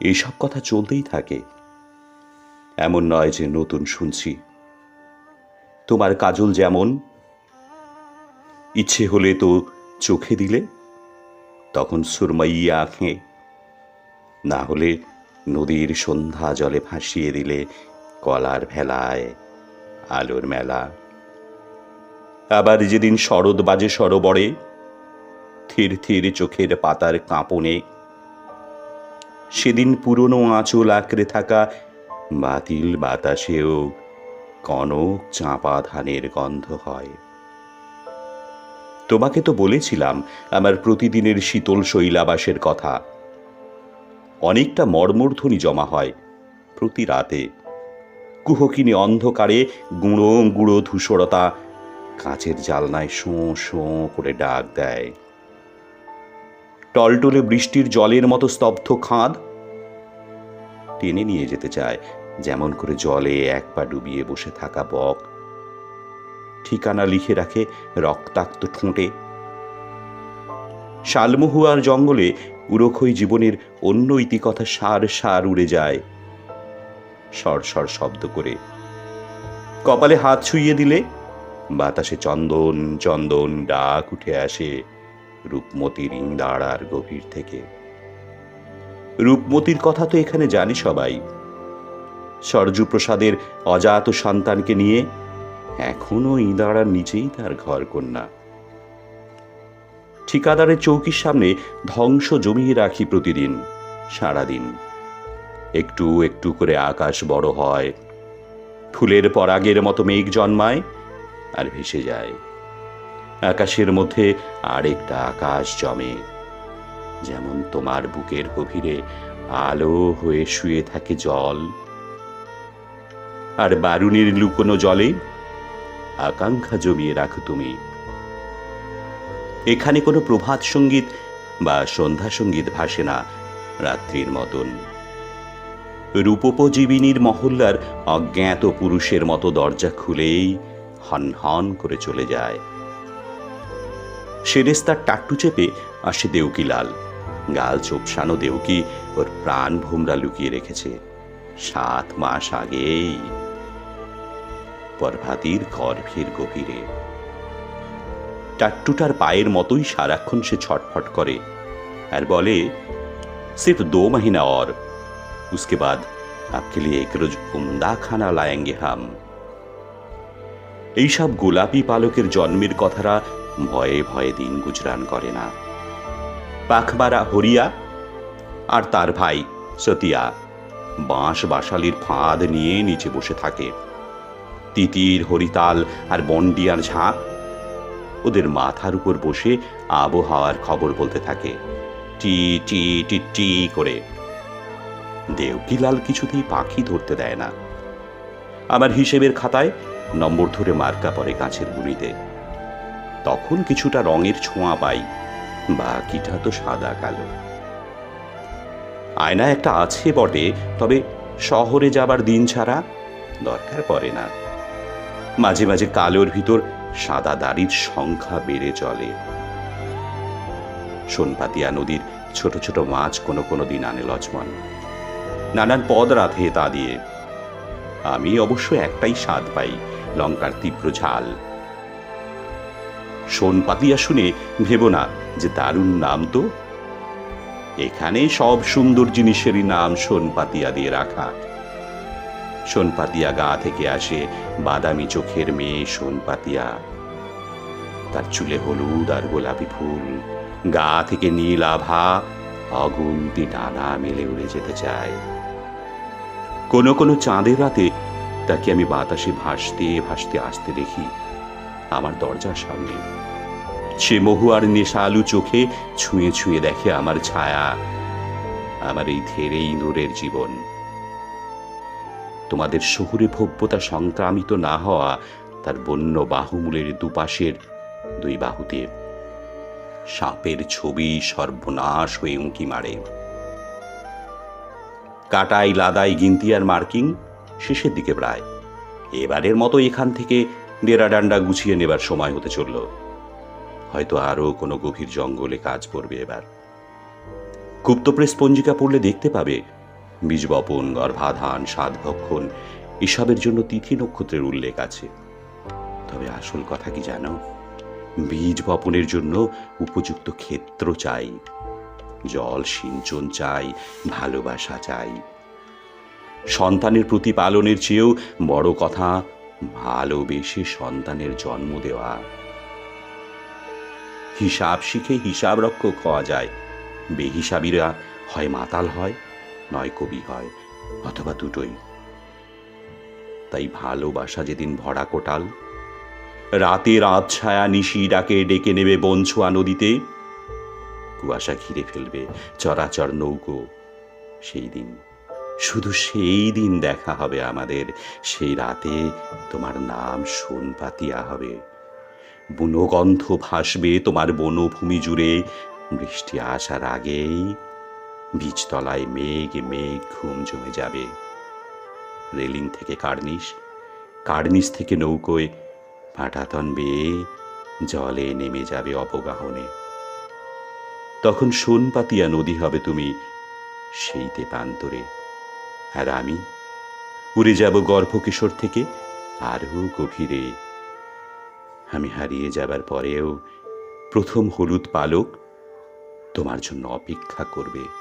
এইসব কথা চলতেই থাকে। এমন নয় যে নতুন শুনছি। তোমার কাজল যেমন, ইচ্ছে হলে তো চোখে দিলে, তখন সুরমাইয়া আঁখে, না হলে নদীর সন্ধ্যা জলে ভাসিয়ে দিলে কলার ভেলায় আলোর মেলা। আবার যেদিন শরৎ বাজে সরোবরে, থির থির চোখের পাতার কাঁপনে সেদিন পুরনো আঁচল আঁকড়ে থাকা বাতিল বাতাসেও কনক চাঁপা ধানের গন্ধ হয়। তোমাকে তো বলেছিলাম আমার প্রতিদিনের শীতল শৈলাবাসের কথা। অনেকটা মর্মর্ধ্বনি জমা হয় প্রতি রাতে। কুহকিনী অন্ধকারে গুঁড়ো গুঁড়ো ধূসরতা কাঁচের জালনায় শোঁ শোঁ করে ডাক দেয়। টলটলে বৃষ্টির জলের মতো স্তব্ধ খাঁদ টেনে নিয়ে যেতে চায়, যেমন করে জলে এক পা ডুবিয়ে বসে থাকা বক। ঠিকানা লিখে রাখে রক্তাক্ত ঠোঁটে। শালমহুয়ার জঙ্গলে উরখই জীবনের অন্য ইতিকথা সার সার উড়ে যায়। সর সর শব্দ করে। কপালে হাত ছুঁয়ে দিলে বাতাসে চন্দন চন্দন ডাক উঠে আসে। রূপমতির ইন্দাড়ার গভীর থেকে। রূপমতির কথা তো এখানে জানি সবাই। সরজুপ্রসাদের অজাত সন্তানকে নিয়ে এখনও ইঁদাড়ার নিচেই তার ঘর কন্যা। ঠিকাদারের চৌকির সামনে ধ্বংস জমিয়ে রাখি প্রতিদিন, সারাদিন। একটু একটু করে আকাশ বড় হয়। ফুলের পরাগের মতো মেঘ জন্মায় আর ভেসে যায়। আকাশের মধ্যে আরেকটা আকাশ জমে, যেমন তোমার বুকের গভীরে আলো হয়ে শুয়ে থাকে জল। আর বারুণীর লুকোনো জলে আকাঙ্ক্ষা জমিয়ে রাখো তুমি। এখানে কোনো প্রভাত সংগীত বা সন্ধ্যা সংগীত ভাসে না রাত্রির মতন। রূপোপজীবিনীর মহল্লার অজ্ঞাত পুরুষের মতো দরজা খুলেই হন হন করে চলে যায়। সেরেস্তার টাট্টু চেপে আসে দেউকিলাল গাল চোপসানো দেউকি ওর প্রাণ ভোমরা লুকিয়ে রেখেছে সাত মাস আগেই পরভাতির গর্ভের গভীরে টাট্টুটার পায়ের মতোই সারাক্ষণ সে ছটফট করে আর বলে सिर्फ दो महीना और उसके बाद आपके लिए एक रोज उमदा खाना लाएंगे हम এইসব গোলাপি পালকের জন্মের কথারা ভয়ে ভয়ে দিন গুজরান করে না। পাখবারা হরিয়া আর তার ভাই সতিয়া বাঁশ বাসালির ফাঁদ নিয়ে নিচে বসে থাকে। তিতির, হরিতাল আর বন্ডিয়ার ঝাঁক ওদের মাথার উপর বসে আবহাওয়ার খবর বলতে থাকে। টি টি টি টি করে। দেউকিলাল কিছুতেই পাখি ধরতে দেয় না। আমার হিসেবের খাতায় নম্বর ধরে মার্কা পড়ে গাছের গুঁড়িতে। তখন কিছুটা রঙের ছোঁয়া পাই। বাকিটা তো সাদা কালো। আয়না একটা আছে বটে, তবে শহরে যাবার দিন ছাড়া দরকার পড়ে না। মাঝে মাঝে কালোর ভিতর সাদা দাড়ির সংখ্যা বেড়ে চলে। সোনপাতিয়া নদীর ছোট ছোট মাছ কোনো কোনো দিন আনে লক্ষ্মণ নানান পদ রাধে তা দিয়ে। আমি অবশ্য একটাই স্বাদ পাই, লঙ্কার তীব্র ঝাল। সোনপাতিয়া শুনে ভেব না যে দারুণ নাম তো। এখানে সব সুন্দর জিনিসেরই নাম সোনপাতিয়া দিয়ে রাখা। সোনপাতিয়া গা থেকে আসে বাদামি চোখের মেয়ে সোনপাতিয়া তার চুলে হলুদ আর গোলাপি ফুল। গা থেকে নীল আভা অগুন্তি ডানা মেলে উড়ে যেতে চায়। কোনো কোনো চাঁদের রাতে তাকে আমি বাতাসে ভাসতে ভাসতে আসতে দেখি। আমার দরজার সামনে। সে মহুয়ার নেশা আলু চোখে ছুঁয়ে ছুঁয়ে দেখে আমার ছায়া, আমার এই ধেরে ইঁদুরের জীবন। তোমাদের শহুরে ভব্যতা সংক্রামিত না হওয়া তার বন্য বাহুমূলের দুপাশের দুই বাহুতে সাপের ছবি সর্বনাশ হয়ে উঁকি মারে। কাটাই লাদাই গিনতি আর মার্কিং শেষের দিকে প্রায়। এবারের মতো এখান থেকে ডেরা ডান্ডা গুছিয়ে নেবার সময় হতে চলল। হয়তো আরও কোনো গভীর জঙ্গলে কাজ করবে এবার। গুপ্তপ্রেস পঞ্জিকা পড়লে দেখতে পাবে, বীজ বপন, গর্ভাধান সাধভক্ষণ এসবের জন্য তিথি নক্ষত্রের উল্লেখ আছে। তবে আসল কথা কি জানো? বীজ বপনের জন্য উপযুক্ত ক্ষেত্র চাই। জল সিঞ্চন চাই, ভালোবাসা চাই। সন্তানের প্রতিপালনের চেয়েও বড় কথা ভালোবেসে সন্তানের জন্ম দেওয়া। হিসাব শিখে হিসাব রক্ষক হওয়া যায়। বেহিসাবিরা হয় মাতাল হয়, নয় কবি হয়, অথবা দুটোই। তাই ভালোবাসা যেদিন ভরা কোটাল, রাতে রাত ছায়া নিশি ডাকে ডেকে নেবে বঞ্চুয়া নদীতে, কুয়াশা ঘিরে ফেলবে চরাচর নৌকো সেই দিন। শুধু সেই দিন দেখা হবে আমাদের। সেই রাতে তোমার নাম সোন পাতিয়া হবে। বনগন্ধ ভাসবে তোমার বনভূমি জুড়ে। বৃষ্টি আসার আগেই বীজতলায় মেঘ মেঘ, ঘুম জমে যাবে। রেলিং থেকে কার্নিশ কার্নিশ থেকে নৌকোয় পাটাতন বেয়ে জলে নেমে যাবে অপগাহনে তখন সোনপাতিয়া নদী হবে তুমি সেইতে প্রান্তরে আর আমি উড়ে যাব গর্ভকিশোর থেকে আরও গভীরে। আমি হারিয়ে যাবার পরেও প্রথম হলুদ পালক তোমার জন্য অপেক্ষা করবে।